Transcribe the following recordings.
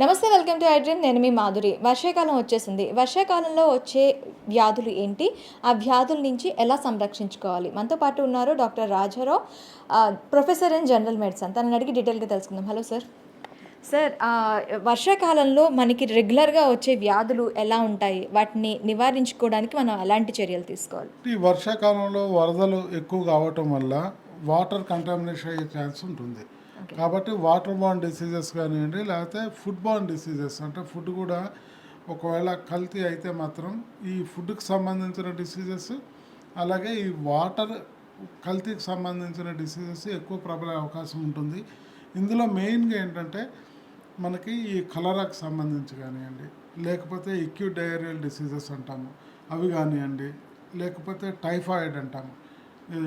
నమస్తే welcome to iDream నేను మీ మాధురి. వర్షాకాలం వచ్చేసింది. వర్షాకాలంలో వచ్చే వ్యాధులు ఏంటి? ఆ వ్యాధుల నుంచి ఎలా సంరక్షించుకోవాలి? మనతో పాటు ఉన్నారు doctor Rajarao professor in general medicine. తనని అడిగి డీటెయిల్గా తెలుసుకుందాం. Hello sir. సార్ వర్షాకాలంలో మనకి రెగ్యులర్గా వచ్చే వ్యాధులు ఎలా ఉంటాయి? వాటిని నివారించుకోవడానికి మనం ఎలాంటి చర్యలు తీసుకోవాలి? ఈ వర్షాకాలంలో వరదలు ఎక్కువ కావటం వల్ల వాటర్ కంటామినేషన్ అయ్యే ఛాన్స్ ఉంటుంది. కాబట్టి వాటర్ బాన్ డిసీజెస్ కానివ్వండి లేకపోతే ఫుడ్ బాన్ డిసీజెస్. అంటే ఫుడ్ కూడా ఒకవేళ కల్తీ అయితే మాత్రం ఈ ఫుడ్కి సంబంధించిన డిసీజెస్ అలాగే ఈ వాటర్ కల్తీకి సంబంధించిన డిసీజెస్ ఎక్కువ ప్రబలే అవకాశం ఉంటుంది. ఇందులో మెయిన్గా ఏంటంటే మనకి ఈ కలరాకు సంబంధించి కానివ్వండి లేకపోతే ఎక్యూట్ డయేరియల్ డిసీజెస్ అంటాము. అవి కానివ్వండి లేకపోతే టైఫాయిడ్ అంటాము.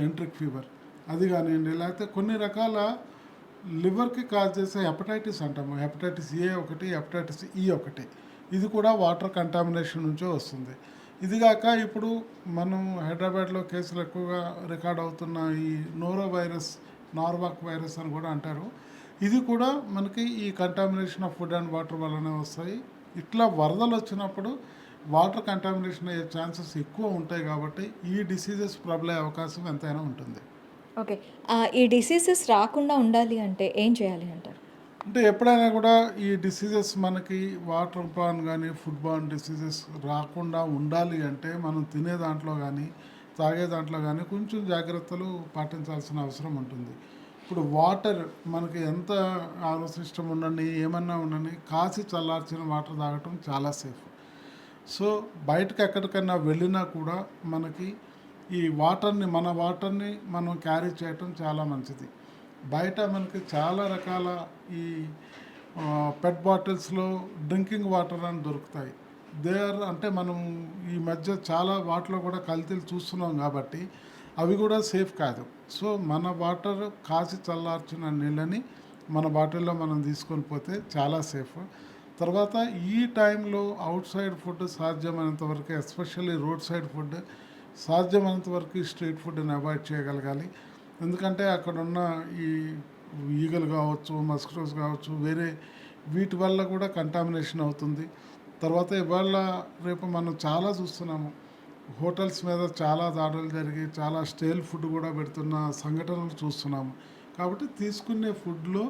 Enteric fever. అది కానివ్వండి లేకపోతే కొన్ని రకాల లివర్కి కాజ్ చేసే హెపటైటిస్ అంటాము. హెపటైటిస్ ఏ ఒకటి హెపటైటిస్ ఈ ఒకటి. ఇది కూడా వాటర్ కంటామినేషన్ నుంచే వస్తుంది. ఇదిగాక ఇప్పుడు మనం హైదరాబాద్లో కేసులు ఎక్కువగా రికార్డ్ అవుతున్న ఈ నోరో వైరస్ నార్వాక్ వైరస్ అని కూడా అంటారు. ఇది కూడా మనకి ఈ contamination of food and water వల్లనే వస్తాయి. ఇట్లా వరదలు వచ్చినప్పుడు వాటర్ కంటామినేషన్ అయ్యే ఛాన్సెస్ ఎక్కువ ఉంటాయి కాబట్టి ఈ డిసీజెస్ ప్రబలే అవకాశం ఎంతైనా ఉంటుంది. ఓకే. ఈ డిసీజెస్ రాకుండా ఉండాలి అంటే ఏం చేయాలి అంటారు? అంటే ఎప్పుడైనా కూడా ఈ డిసీజెస్ మనకి వాటర్ బాన్ కానీ ఫుడ్ బాన్ డిసీజెస్ రాకుండా ఉండాలి అంటే మనం తినే దాంట్లో కానీ తాగే దాంట్లో కానీ కొంచెం జాగ్రత్తలు పాటించాల్సిన అవసరం ఉంటుంది. ఇప్పుడు వాటర్ మనకి ఎంత ఆరో సిస్టమ్ ఉండని ఏమన్నా ఉండని కాసి చల్లార్చిన వాటర్ తాగటం చాలా సేఫ్ సో బయటకు ఎక్కడికైనా వెళ్ళినా కూడా మనకి ఈ వాటర్ని మన వాటర్ని మనం క్యారీ చేయటం చాలా మంచిది. బయట మనకి చాలా రకాల ఈ పెట్ బాటిల్స్లో డ్రింకింగ్ వాటర్ అని దొరుకుతాయి. దే ఆర్ అంటే మనం ఈ మధ్య చాలా వాటిలో కూడా కల్తీలు చూస్తున్నాం కాబట్టి అవి కూడా సేఫ్ కాదు. సో మన వాటర్ కాసి చల్లార్చిన నీళ్ళని మన బాటిల్లో మనం తీసుకొని పోతే చాలా సేఫ్. తర్వాత ఈ టైంలో అవుట్ సైడ్ ఫుడ్ సాధ్యమైనంత వరకు ఎస్పెషల్లీ రోడ్ సైడ్ ఫుడ్ సాధ్యమైనంత వరకు ఈ స్ట్రీట్ ఫుడ్ని అవాయిడ్ చేయగలగాలి. ఎందుకంటే అక్కడ ఉన్న ఈ ఈగలు కావచ్చు మస్కిటోస్ కావచ్చు వేరే వీటి వల్ల కూడా కంటామినేషన్ అవుతుంది. తర్వాత ఇవాళ రేపు మనం చాలా చూస్తున్నాము. హోటల్స్ మీద చాలా దాడులు జరిగి చాలా స్టేల్ ఫుడ్ కూడా పెడుతున్న సంఘటనలు చూస్తున్నాము. కాబట్టి తీసుకునే ఫుడ్లో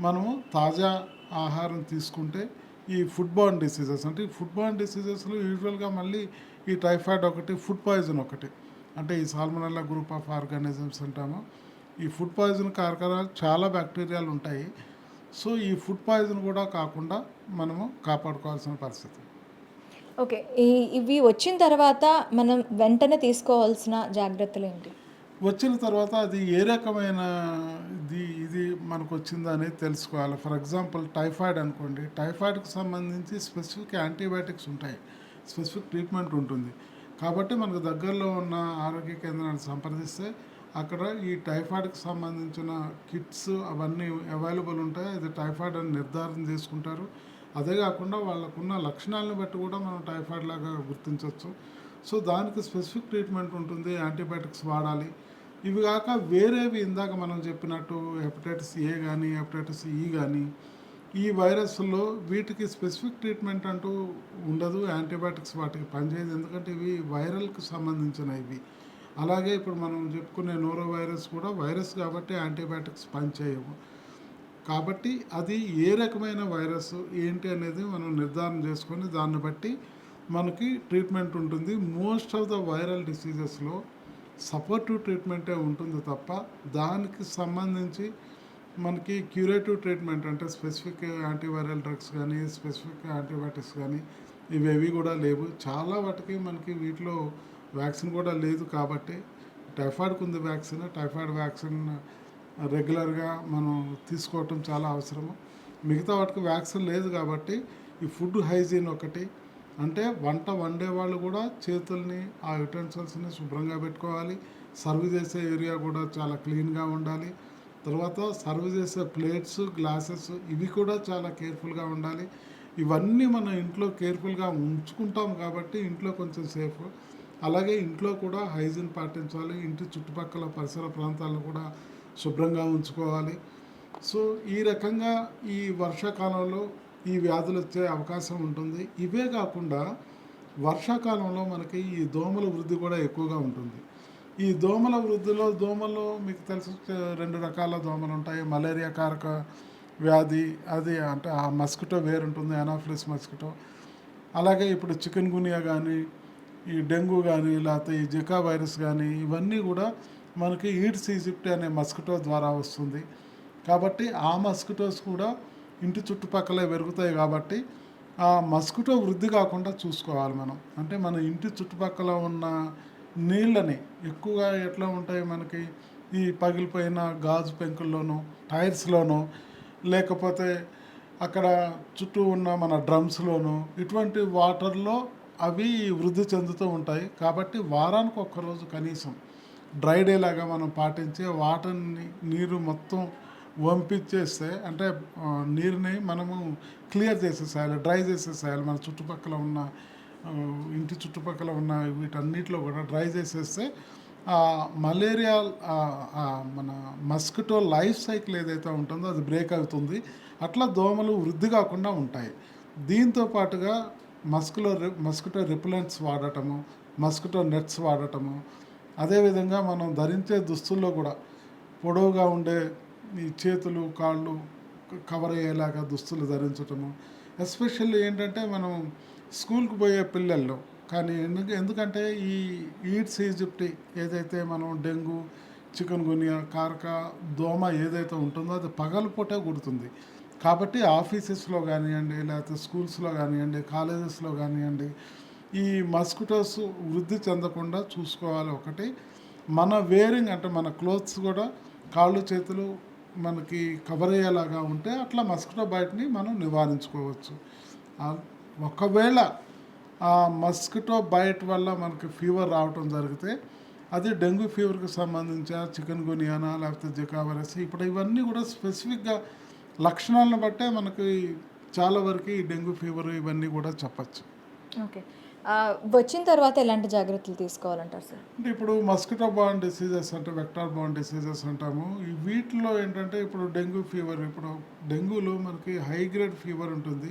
మనము తాజా ఆహారం తీసుకుంటే ఈ ఫుడ్ బాన్ డిసీజెస్ అంటే ఈ ఫుడ్ డిసీజెస్లో యూజువల్గా మళ్ళీ ఈ టైఫాయిడ్ ఒకటి ఫుడ్ పాయిజన్ ఒకటి. అంటే ఈ సాల్మనల్లా గ్రూప్ ఆఫ్ ఆర్గానిజమ్స్ అంటాము. ఈ ఫుడ్ పాయిజన్ కారకాలు చాలా బ్యాక్టీరియాలు ఉంటాయి. సో ఈ ఫుడ్ పాయిజన్ కూడా కాకుండా మనము కాపాడుకోవాల్సిన పరిస్థితి. ఓకే ఈ ఇవి వచ్చిన తర్వాత మనం వెంటనే తీసుకోవాల్సిన జాగ్రత్తలు ఏంటి? వచ్చిన తర్వాత అది ఏ రకమైన ఇది ఇది మనకు వచ్చిందా అనేది తెలుసుకోవాలి. ఫర్ ఎగ్జాంపుల్ టైఫాయిడ్ అనుకోండి. టైఫాయిడ్కి సంబంధించి స్పెసిఫిక్ యాంటీబయాటిక్స్ ఉంటాయి. స్పెసిఫిక్ ట్రీట్మెంట్ ఉంటుంది. కాబట్టి మనకు దగ్గరలో ఉన్న ఆరోగ్య కేంద్రాన్ని సంప్రదిస్తే అక్కడ ఈ టైఫాయిడ్కి సంబంధించిన కిట్స్ అవన్నీ అవైలబుల్ ఉంటాయి. అది టైఫాయిడ్ అని నిర్ధారణ చేసుకుంటారు. అదే కాకుండా వాళ్ళకున్న లక్షణాలను బట్టి కూడా మనం టైఫాయిడ్ లాగా గుర్తించవచ్చు. సో దానికి స్పెసిఫిక్ ట్రీట్మెంట్ ఉంటుంది. యాంటీబయాటిక్స్ వాడాలి. ఇవి కాక వేరేవి ఇందాక మనం చెప్పినట్టు హెపటైటిస్ ఏ కానీ హెపటైటిస్ ఈ కానీ ఈ వైరస్లో వీటికి స్పెసిఫిక్ ట్రీట్మెంట్ అంటూ ఉండదు. యాంటీబయాటిక్స్ వాటికి పనిచేయదు. ఎందుకంటే ఇవి వైరల్కి సంబంధించిన ఇవి. అలాగే ఇప్పుడు మనం చెప్పుకునే నోరో వైరస్ కూడా వైరస్ కాబట్టి యాంటీబయాటిక్స్ పనిచేయవు. కాబట్టి అది ఏ రకమైన వైరస్ ఏంటి అనేది మనం నిర్ధారణ చేసుకొని దాన్ని బట్టి మనకి ట్రీట్మెంట్ ఉంటుంది. మోస్ట్ ఆఫ్ ద వైరల్ డిసీజెస్లో సపోర్టివ్ ట్రీట్మెంటే ఉంటుంది తప్ప దానికి సంబంధించి మనకి క్యూరేటివ్ ట్రీట్మెంట్ అంటే స్పెసిఫిక్ యాంటీవైరల్ డ్రగ్స్ కానీ స్పెసిఫిక్ యాంటీబయాటిక్స్ కానీ ఇవేవి కూడా లేవు. చాలా వాటికి మనకి వీటిలో వ్యాక్సిన్ కూడా లేదు కాబట్టి టైఫాయిడ్కి ఉంది వ్యాక్సిన్ టైఫాయిడ్ వ్యాక్సిన్ రెగ్యులర్గా మనం తీసుకోవటం చాలా అవసరము. మిగతా వాటికి వ్యాక్సిన్ లేదు కాబట్టి ఈ ఫుడ్ హైజీన్ ఒకటి అంటే వంట వండే వాళ్ళు కూడా చేతుల్ని ఆ యుటెన్సిల్స్ని శుభ్రంగా పెట్టుకోవాలి. సర్వ్ చేసే ఏరియా కూడా చాలా క్లీన్గా ఉండాలి. తర్వాత సర్వ్ చేసే ప్లేట్స్ గ్లాసెస్ ఇవి కూడా చాలా కేర్ఫుల్గా ఉండాలి. ఇవన్నీ మనం ఇంట్లో కేర్ఫుల్గా ఉంచుకుంటాం కాబట్టి ఇంట్లో కొంచెం సేఫ్. అలాగే ఇంట్లో కూడా హైజీన్ పాటించాలి. ఇంటి చుట్టుపక్కల పరిసర ప్రాంతాలను కూడా శుభ్రంగా ఉంచుకోవాలి. సో ఈ రకంగా ఈ వర్షాకాలంలో ఈ వ్యాధులు వచ్చే అవకాశం ఉంటుంది. ఇవే కాకుండా వర్షాకాలంలో మనకి ఈ దోమల వృద్ధి కూడా ఎక్కువగా ఉంటుంది. ఈ దోమల వృద్ధిలో దోమలు మీకు తెలుసు రెండు రకాల దోమలు ఉంటాయి. మలేరియా కారక వ్యాధి అది అంటే ఆ మస్కిటో వేరుంటుంది అనాఫ్లిస్ మస్కిటో. అలాగే ఇప్పుడు చికెన్ గునియా కానీ ఈ డెంగ్యూ కానీ లేకపోతే ఈ జికా వైరస్ కానీ ఇవన్నీ కూడా మనకి ఈడ్స్ ఈజిప్ట్ అనే మస్కిటో ద్వారా వస్తుంది. కాబట్టి ఆ మస్కిటోస్ కూడా ఇంటి చుట్టుపక్కలే పెరుగుతాయి కాబట్టి ఆ మస్కిటో వృద్ధి కాకుండా చూసుకోవాలి మనం. అంటే మన ఇంటి చుట్టుపక్కల ఉన్న నీళ్ళని ఎక్కువగా ఎట్లా ఉంటాయి మనకి? ఈ పగిలిపోయిన గాజు పెంకుల్లోనూ టైర్స్లోనూ లేకపోతే అక్కడ చుట్టూ ఉన్న మన డ్రమ్స్లోనూ ఇటువంటి వాటర్లో అవి వృద్ధి చెందుతూ ఉంటాయి. కాబట్టి వారానికి ఒక్కరోజు కనీసం డ్రై డే లాగా మనం పాటించి వాటర్ని నీరు మొత్తం వంపించేస్తే అంటే నీరుని మనము క్లియర్ చేసేసేయాలి డ్రై చేసేసేయాలి. మన చుట్టుపక్కల ఉన్న ఇంటి చుట్టుపక్కల ఉన్న వీటన్నిటిలో కూడా డ్రై చేసేస్తే ఆ మలేరియా మన మస్కిటో లైఫ్ సైకిల్ ఏదైతే ఉంటుందో అది బ్రేక్ అవుతుంది. అట్లా దోమలు వృద్ధి కాకుండా ఉంటాయి. దీంతో పాటుగా మస్కులో మస్కిటో రిపెలెంట్స్ వాడటము మస్కిటో నెట్స్ వాడటము అదేవిధంగా మనం ధరించే దుస్తుల్లో కూడా పొడవుగా ఉండే ఈ చేతులు కాళ్ళు కవర్ అయ్యేలాగా దుస్తులు ధరించటము. ఎస్పెషల్లీ ఏంటంటే మనం స్కూల్కి పోయే పిల్లల్లో కానీ ఎందుకు ఎందుకంటే ఈ ఈడ్స్ ఈజిప్టి ఏదైతే మనం డెంగ్యూ చికెన్ గునియా కారక దోమ ఏదైతే ఉంటుందో అది పగలపూటే కుడుతుంది కాబట్టి ఆఫీసెస్లో కానివ్వండి లేకపోతే స్కూల్స్లో కానివ్వండి కాలేజెస్లో కానివ్వండి ఈ మస్కిటోస్ వృద్ధి చెందకుండా చూసుకోవాలి ఒకటి. మన వేరింగ్ అంటే మన క్లోత్స్ కూడా కాళ్ళు చేతులు మనకి కవర్ అయ్యేలాగా ఉంటే అట్లా మస్కిటో బయటని మనం నివారించుకోవచ్చు. ఒకవేళ ఆ మస్కిటో బైట్ వల్ల మనకి ఫీవర్ రావటం జరిగితే అది డెంగ్యూ ఫీవర్కి సంబంధించి చికెన్ గునియానా లేకపోతే జికా వైరస్ ఇప్పుడు ఇవన్నీ కూడా స్పెసిఫిక్గా లక్షణాలను బట్టే మనకి చాలా వరకు ఈ డెంగ్యూ ఫీవర్ ఇవన్నీ కూడా చెప్పచ్చు. ఓకే. వచ్చిన తర్వాత ఎలాంటి జాగ్రత్తలు తీసుకోవాలంటారు సార్? అంటే ఇప్పుడు మస్కిటో బాన్ డిసీజెస్ అంటే వెక్టార్ బాన్ డిసీజెస్ అంటాము. ఈ వీటిలో ఏంటంటే ఇప్పుడు డెంగ్యూ ఫీవర్ ఇప్పుడు డెంగ్యూలో మనకి హై గ్రేడ్ ఫీవర్ ఉంటుంది.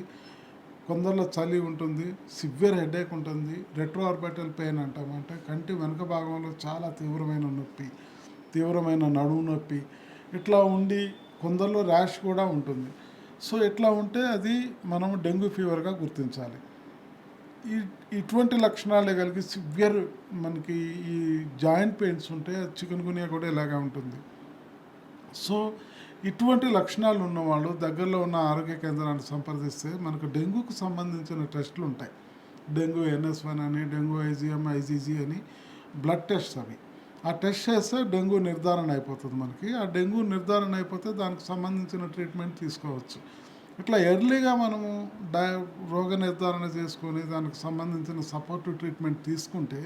కొందరిలో చలి ఉంటుంది సివియర్ హెడేక్ ఉంటుంది రెట్రో ఆర్బిటల్ పెయిన్ అంటాము. అంటే కంటి వెనుక భాగంలో చాలా తీవ్రమైన నొప్పి తీవ్రమైన నడుము నొప్పి ఇట్లా ఉండి కొందరిలో ర్యాష్ కూడా ఉంటుంది. సో ఇట్లా ఉంటే అది మనం డెంగ్యూ ఫీవర్గా గుర్తించాలి. ఈ ఇటువంటి లక్షణాలే కలిగి సివియర్ మనకి ఈ జాయింట్ పెయిన్స్ ఉంటే చికెన్ గునియా కూడా ఇలాగా ఉంటుంది. సో ఇటువంటి లక్షణాలు ఉన్నవాళ్ళు దగ్గరలో ఉన్న ఆరోగ్య కేంద్రాన్ని సంప్రదిస్తే మనకు డెంగ్యూకు సంబంధించిన టెస్టులు ఉంటాయి. డెంగ్యూ ఎన్ఎస్ వన్ అని డెంగ్యూ ఐజీఎం ఐజీజీ అని బ్లడ్ టెస్ట్ అవి. ఆ టెస్ట్ చేస్తే డెంగ్యూ నిర్ధారణ అయిపోతుంది మనకి. ఆ డెంగ్యూ నిర్ధారణ అయిపోతే దానికి సంబంధించిన ట్రీట్మెంట్ తీసుకోవచ్చు. ఇట్లా ఎర్లీగా మనము డై రోగ నిర్ధారణ చేసుకొని దానికి సంబంధించిన సపోర్టివ్ ట్రీట్మెంట్ తీసుకుంటే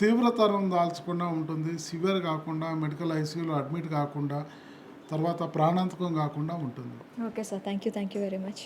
తీవ్రతరం దాల్చకుండా ఉంటుంది. సివియర్ కాకుండా మెడికల్ ఐసీయూలో అడ్మిట్ కాకుండా తర్వాత ప్రాణాంతకం కాకుండా ఉంటుంది. Okay sir thank you thank you very much